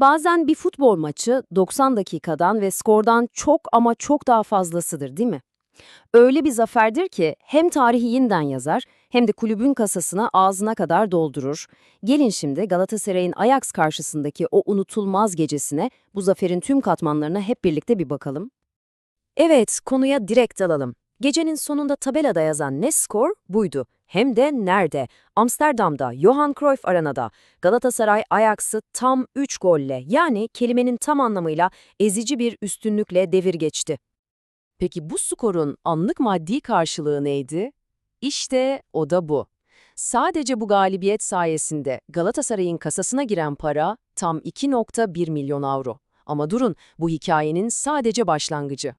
Bazen bir futbol maçı 90 dakikadan ve skordan çok ama çok daha fazlasıdır değil mi? Öyle bir zaferdir ki hem tarihi yeniden yazar hem de kulübün kasasına ağzına kadar doldurur. Gelin şimdi Galatasaray'ın Ajax karşısındaki o unutulmaz gecesine, bu zaferin tüm katmanlarına hep birlikte bir bakalım. Evet, konuya direkt dalalım. Gecenin sonunda tabelada yazan ne skor buydu. Hem de nerede? Amsterdam'da, Johan Cruyff Arena'da. Galatasaray Ajax'ı tam 3 golle yani kelimenin tam anlamıyla ezici bir üstünlükle devir geçti. Peki bu skorun anlık maddi karşılığı neydi? İşte o da bu. Sadece bu galibiyet sayesinde Galatasaray'ın kasasına giren para tam 2.1 milyon avro. Ama durun, bu hikayenin sadece başlangıcı.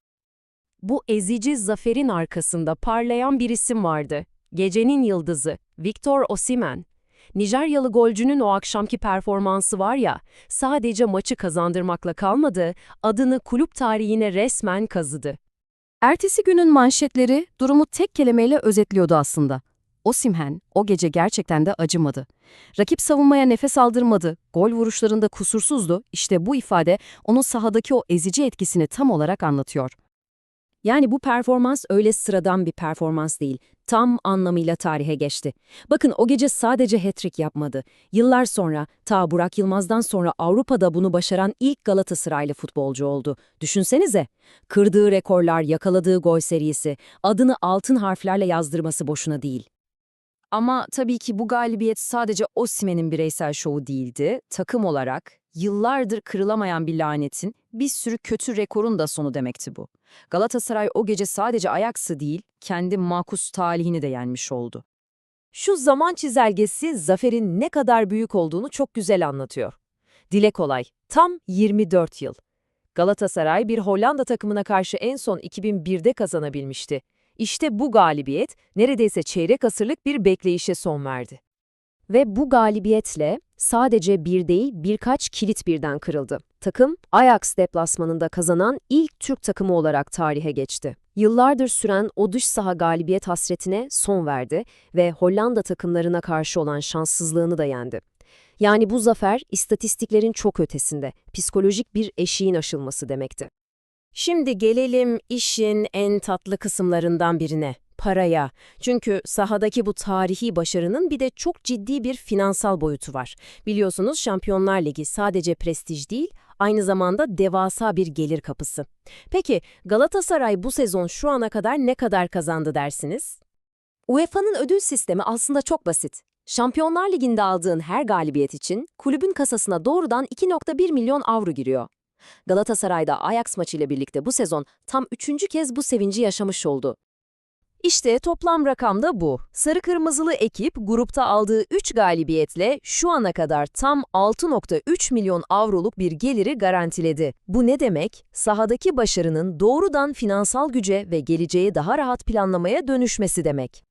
Bu ezici zaferin arkasında parlayan bir isim vardı. Gecenin yıldızı, Victor Osimhen. Nijeryalı golcünün o akşamki performansı var ya, sadece maçı kazandırmakla kalmadı, adını kulüp tarihine resmen kazıdı. Ertesi günün manşetleri durumu tek kelimeyle özetliyordu aslında. Osimhen o gece gerçekten de acımadı. Rakip savunmaya nefes aldırmadı, gol vuruşlarında kusursuzdu. İşte bu ifade onun sahadaki o ezici etkisini tam olarak anlatıyor. Yani bu performans öyle sıradan bir performans değil. Tam anlamıyla tarihe geçti. Bakın o gece sadece hat-trick yapmadı. Yıllar sonra, ta Burak Yılmaz'dan sonra Avrupa'da bunu başaran ilk Galatasaraylı futbolcu oldu. Düşünsenize. Kırdığı rekorlar, yakaladığı gol serisi, adını altın harflerle yazdırması boşuna değil. Ama tabii ki bu galibiyet sadece Osimhen'in bireysel şovu değildi. Takım olarak yıllardır kırılamayan bir lanetin, bir sürü kötü rekorun da sonu demekti bu. Galatasaray o gece sadece Ajax'ı değil, kendi makus talihini de yenmiş oldu. Şu zaman çizelgesi zaferin ne kadar büyük olduğunu çok güzel anlatıyor. Dile kolay, tam 24 yıl. Galatasaray bir Hollanda takımına karşı en son 2001'de kazanabilmişti. İşte bu galibiyet neredeyse çeyrek asırlık bir bekleyişe son verdi. Ve bu galibiyetle sadece bir değil birkaç kilit birden kırıldı. Takım Ajax deplasmanında kazanan ilk Türk takımı olarak tarihe geçti. Yıllardır süren o dış saha galibiyet hasretine son verdi ve Hollanda takımlarına karşı olan şanssızlığını da yendi. Yani bu zafer istatistiklerin çok ötesinde, psikolojik bir eşiğin aşılması demekti. Şimdi gelelim işin en tatlı kısımlarından birine, paraya. Çünkü sahadaki bu tarihi başarının bir de çok ciddi bir finansal boyutu var. Biliyorsunuz Şampiyonlar Ligi sadece prestij değil, aynı zamanda devasa bir gelir kapısı. Peki Galatasaray bu sezon şu ana kadar ne kadar kazandı dersiniz? UEFA'nın ödül sistemi aslında çok basit. Şampiyonlar Ligi'nde aldığın her galibiyet için kulübün kasasına doğrudan 2.1 milyon avro giriyor. Galatasaray'da Ajax maçıyla birlikte bu sezon tam üçüncü kez bu sevinci yaşamış oldu. İşte toplam rakam da bu. Sarı Kırmızılı ekip grupta aldığı 3 galibiyetle şu ana kadar tam 6.3 milyon avroluk bir geliri garantiledi. Bu ne demek? Sahadaki başarının doğrudan finansal güce ve geleceği daha rahat planlamaya dönüşmesi demek.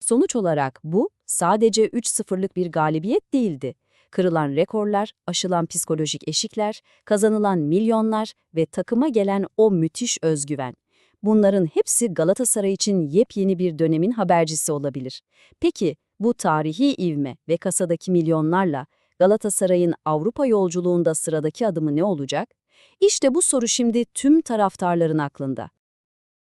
Sonuç olarak bu sadece 3-0'lık bir galibiyet değildi. Kırılan rekorlar, aşılan psikolojik eşikler, kazanılan milyonlar ve takıma gelen o müthiş özgüven. Bunların hepsi Galatasaray için yepyeni bir dönemin habercisi olabilir. Peki bu tarihi ivme ve kasadaki milyonlarla Galatasaray'ın Avrupa yolculuğunda sıradaki adımı ne olacak? İşte bu soru şimdi tüm taraftarların aklında.